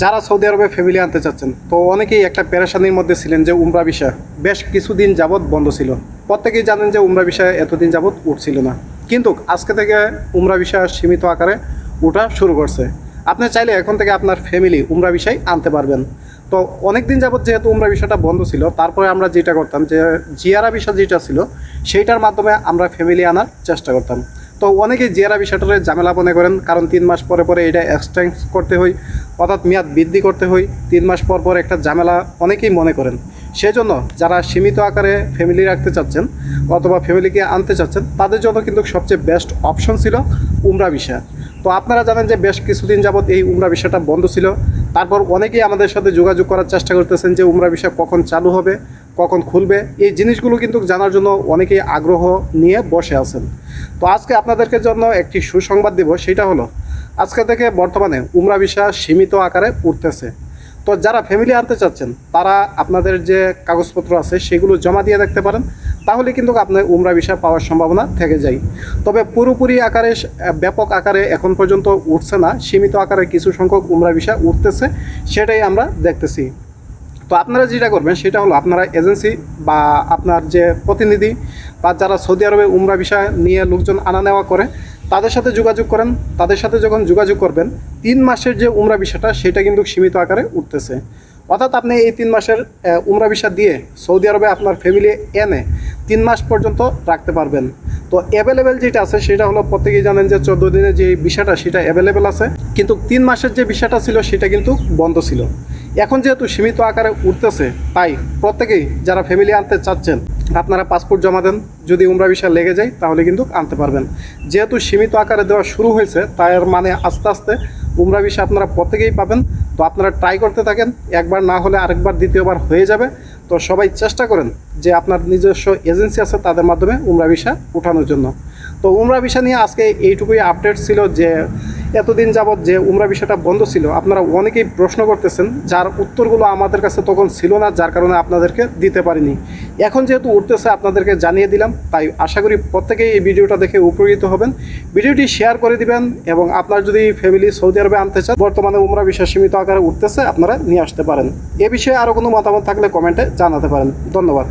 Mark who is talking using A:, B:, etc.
A: যারা সৌদি আরবে ফ্যামিলি আনতে চাচ্ছেন, তো অনেকেই একটা পেরেশানির মধ্যে ছিলেন যে উমরা বিষয় বেশ কিছুদিন যাবৎ বন্ধ ছিল। প্রত্যেকেই জানেন যে উমরা বিষয় এতদিন যাবৎ উঠছিল না। কিন্তু আজকে থেকে উমরা বিষয় সীমিত আকারে ওঠা শুরু করছে। আপনি চাইলে এখন থেকে আপনার ফ্যামিলি উমরা বিষয় আনতে পারবেন। তো অনেক দিন যাবৎ যেহেতু উমরা বিষয়টা বন্ধ ছিল, তারপরে আমরা যেটা করতাম যে জিয়ারা বিষয় যেটা ছিল, সেইটার মাধ্যমে আমরা ফ্যামিলি আনার চেষ্টা করতাম। তো অনেকেই জিয়ারা বিষয়টারে ঝামেলা মনে করেন, কারণ তিন মাস পরে পরে এটা এক্সটেন্স করতে হয়, অর্থাৎ মেয়াদ বৃদ্ধি করতে হয়, তিন মাস পর পর একটা ঝামেলা অনেকেই মনে করেন। সেজন্য যারা সীমিত আকারে ফ্যামিলি রাখতে চাচ্ছেন অথবা ফ্যামিলিকে আনতে চাচ্ছেন, তাদের জন্য কিন্তু সবচেয়ে বেস্ট অপশন ছিল উমরা বিষয়। তো আপনারা জানেন যে বেশ কিছুদিন যাবৎ এই উমরা বিষয়টা বন্ধ ছিল। তারপর অনেকেই আমাদের সাথে যোগাযোগ করার চেষ্টা করতেছেন যে উমরা বিষয় কখন চালু হবে। কখন খুলবে, এই জিনিসগুলো কিন্তু জানার জন্য অনেকেই আগ্রহ নিয়ে বসে আছেন। তো আজকে আপনাদেরকে জন্য একটি সুসংবাদ দিব, সেটা হলো, আজকে থেকে বর্তমানে উমরা বিষয় সীমিত আকারে উঠতেছে। তো যারা ফ্যামিলি আনতে চাচ্ছেন, তারা আপনাদের যে কাগজপত্র আছে, সেগুলো জমা দিয়ে দেখতে পারেন। তাহলে কিন্তু আপনার উমরা বিষয় পাওয়ার সম্ভাবনা থেকে যায়। তবে পুরোপুরি আকারে, ব্যাপক আকারে এখন পর্যন্ত উঠছে না। সীমিত আকারে কিছু সংখ্যক উমরা বিষয় উঠতেছে, সেটাই আমরা দেখতেছি। তো আপনারা যেটা করবেন, সেটা হলো আপনারা এজেন্সি বা আপনার যে প্রতিনিধি বা যারা সৌদি আরবে উমরা বিষয় নিয়ে লোকজন আনা নেওয়া করে, তাদের সাথে যোগাযোগ করেন। তাদের সাথে যখন যোগাযোগ করবেন, তিন মাসের যে উমরা বিষয়টা, সেটা কিন্তু সীমিত আকারে উঠতেছে। অর্থাৎ আপনি এই তিন মাসের উমরা ভিসা দিয়ে সৌদি আরবে আপনার ফ্যামিলি এনে তিন মাস পর্যন্ত রাখতে পারবেন। তো অ্যাভেলেবেল যেটা আছে, সেটা হলো প্রত্যেকেই জানেন যে চোদ্দ দিনের যে বিষয়টা, সেটা অ্যাভেলেবেল আছে। কিন্তু তিন মাসের যে বিষয়টা ছিল, সেটা কিন্তু বন্ধ ছিল। এখন যেহেতু সীমিত আকারে উঠতেছে, তাই প্রত্যেকেই যারা ফ্যামিলি আনতে চাচ্ছেন, আপনারা পাসপোর্ট জমা দেন। যদি উমরা ভিসা লেগে যায়, তাহলে কিন্তু আনতে পারবেন। যেহেতু সীমিত আকারে দেওয়া শুরু হয়েছে, তার মানে আস্তে আস্তে উমরা ভিসা আপনারা প্রত্যেকেই পাবেন। তো আপনারা ট্রাই করতে থাকেন, একবার না হলে আরেকবার দ্বিতীয়বার হয়ে যাবে। তো সবাই চেষ্টা করেন যে আপনার নিজস্ব এজেন্সি আছে, তাদের মাধ্যমে উমরা ভিসা উঠানোর জন্য। তো উমরা ভিসা নিয়ে আজকে এইটুকুই আপডেট ছিল যে এতদিন যাবৎ যে উমরা বিষয়টা বন্ধ ছিল, আপনারা অনেকেই প্রশ্ন করতেছেন, যার উত্তরগুলো আমাদের কাছে তখন ছিল না, যার কারণে আপনাদেরকে দিতে পারিনি। এখন যেহেতু উঠতেছে, আপনাদেরকে জানিয়ে দিলাম, তাই আশা করি প্রত্যেকেই এই ভিডিওটা দেখে উপকৃত হবেন। ভিডিওটি শেয়ার করে দিবেন এবং আপনার যদি ফ্যামিলি সৌদি আরবে আনতে চান, বর্তমানে উমরা বিষয় সীমিত আকারে উঠতেছে, আপনারা নিয়ে আসতে পারেন। এ বিষয়ে আরও কোনো মতামত থাকলে কমেন্টে জানাতে পারেন। ধন্যবাদ।